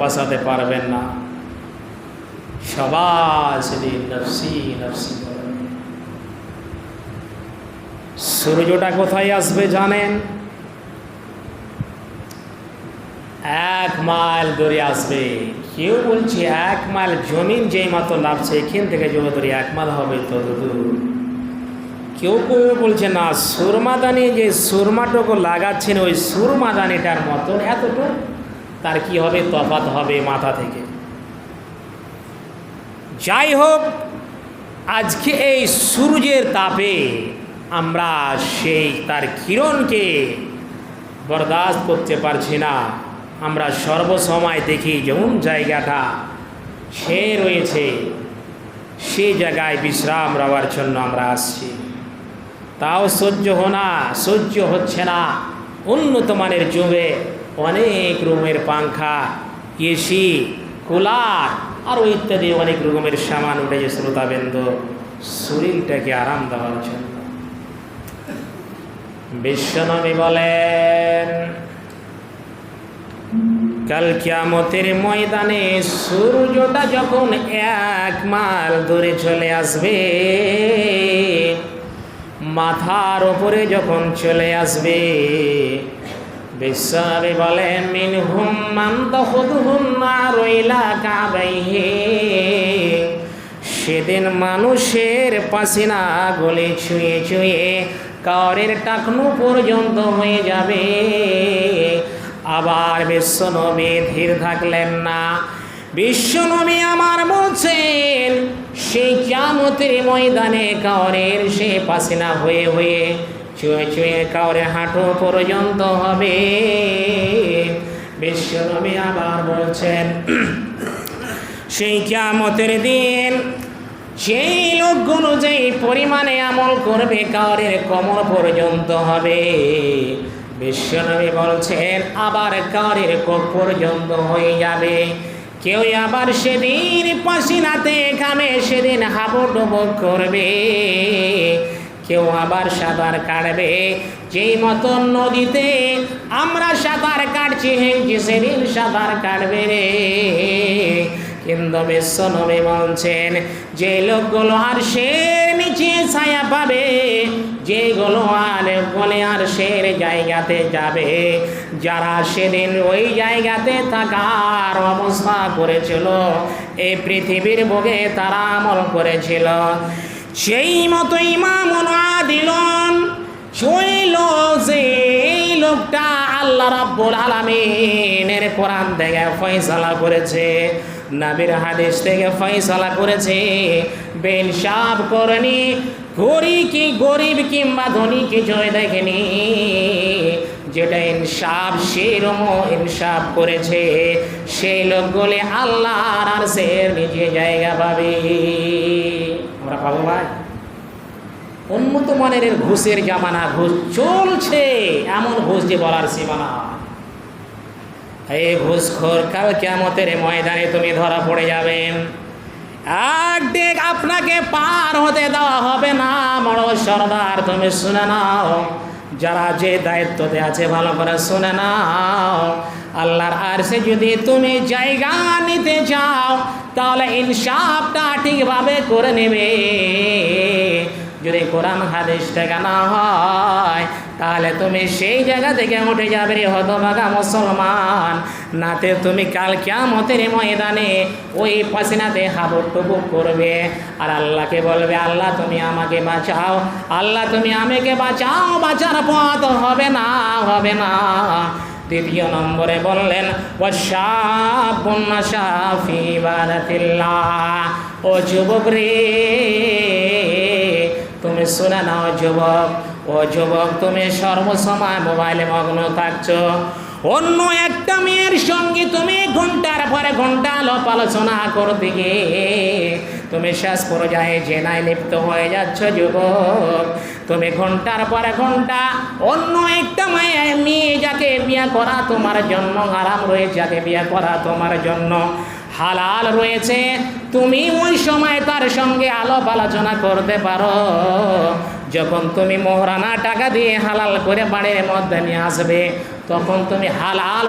বাঁচাতে পারবেন না। সূর্যটা কোথায় আসবে জানেন? এক মাইল দূরে আসবে। কেউ বলছে এক মাইল জমিন যেই মতো নামছে, এখান থেকে যত দূরে এক মাইল হবে তত দূর। কেউ কেউ বলছে, না সুরমাদানি যে সুরমাটুকু লাগাচ্ছেন, ওই সুরমাদানিটার মতন এতটুকু তার কি হবে? তফাত হবে মাথা থেকে। যাই হোক, আজকে এই সূর্যের তাপে আমরা সেই তার কিরণকে বরদাস্ত করতে পারছি না। আমরা সর্বসময় দেখি যেমন জায়গাটা সে রয়েছে, সে জায়গায় বিশ্রাম নেওয়ার জন্য আমরা আসছি। তাও সহ্য হোনা, সহ্য হচ্ছে না। উন্নত মানের যুগে অনেক রুমের পাংখা, এসি, কুলার আরও ইত্যাদি অনেক রকমের সামান উঠেছে শ্রোতাবেন্দ। শরীরটাকে আরাম দেওয়ার জন্য। বিশ্বনবী বলেন, কাল কিয়ামতের ময়দানে সূর্যটা যখন এক মাল দূরে চলে আসবে, মাথার ওপরে যখন চলে আসবে বিশ্বনবী বলেন মিন হুম মান তহুদহুম না রইলা কাবাইহে। সেদিন মানুষের পাসিনা গলে ছুঁয়ে ছুঁয়ে কারের টাকনু পর্যন্ত হয়ে যাবে। আবার বিশ্বনবী ধীর থাকলেন না। বিশ্বনবী আমার বলছেন, সেই চামতের ময়দানে কাউরের সে পাসিনা হয়ে হয়ে ছুঁয়ে ছুঁয়ে কাউরে হাঁটু পর্যন্ত হবে। বিশ্বনবী আবার বলছেন, সেই কিয়ামতের দিন সেই লোকগুলো যেই পরিমাণে আমল করবে কাউরের কমর পর্যন্ত হবে। বিশ্বনবী বলছেন, আবার কাউরের কোপ পর্যন্ত হয়ে যাবে। কেউ আবার সেদিন পাসিনাতে ঘামে সেদিন হাবুডুবু করবে। কেউ আবার সাঁতার কাটবে। যেই মতন নদীতে আমরা সাঁতার কাটছি হেঁচি সেদিন সাঁতার কাটবে রে। কিন্তু বিশ্বনবী বলছেন, যে লোকগুলো আর সে নিচে ছায়া পাবে, যেগুলো আর বলে আর সের জায়গাতে যাবে, যারা সেদিন ওই জায়গাতে থাকার অবস্থা করেছিল এই পৃথিবীর বুকে তারা আমল করেছিল। সেই মতো ইমাম দিলন চইল যে এই লোকটা আল্লাহ রাব্বুল আলামিনের কোরআন থেকে ফয়সালা করেছে, নাবির হাদিস থেকে ফয়সালা করেছে। বেনসাব করেনি গরিব কি গরিব কিংবা ধনী কিছুই দেখেনি। যেটা ইনসাফ, সেরম ইনসাফ করেছে। সেই লোকগুলি আল্লাহর আর সে নিজে জায়গা পাবে। আমরা পাবো ভাই? উন্নত মানের ঘুষের জামানা, ঘুষ চলছে, এমন ঘুষ যে বলার সীমানা। এই ঘুষখোর কাল কেমতের ময়দানে তুমি ধরা পড়ে যাবেন দেখ আপনাকে পার হতে দেওয়া হবে না, বড় সর্দার, তুমি শুনে নাও। যারা যে দায়িত্বতে আছে, ভালো করে শুনে নাও। আল্লাহর আর সে যদি তুমি জায়গা নিতে চাও, তাহলে ইনসাফটা ঠিকভাবে করে নেবে। যদি কোরআন হাদিস থেকে না হয়, তাহলে তুমি সেই জায়গা থেকে উঠে যাবে রে হতভাগা মুসলমান। নাতে তুমি কাল কিয়ামতের ময়দানে ওই পাসিনাতে হাবুর করবে। আর আল্লাহকে বলবে, আল্লাহ, তুমি আমাকে বাঁচাও। আল্লাহ, তুমি আমাকে বাঁচাও। বাঁচার পথ হবে না হবে না। দ্বিতীয় নম্বরে বললেন ও যুবক রে শুনে নাও, যুবক। ও যুবক, তুমি সর্বসময় মোবাইলে মগ্ন থাকছো। অন্য একটা মেয়ের সঙ্গে তুমি ঘণ্টার পরে ঘণ্টা আলোপ আলোচনা করতে গিয়ে তুমি শেষ পর্যায়ে জেনায় লিপ্ত হয়ে যাচ্ছ, যুবক। তুমি ঘণ্টার পরে ঘণ্টা অন্য একটা মায়া, মেয়ে যাকে বিয়ে করা তোমার জন্য আরাম রয়েছে, যাকে বিয়ে করা তোমার জন্য হালাল রয়েছে। তুমি ওই সময় তার সঙ্গে আলাপ আলোচনা করতে পারো। যখন তুমি মোহরানা টাকা দিয়ে হালাল করে বাড়ির মধ্যে নিয়ে আসবে, তখন তুমি হালাল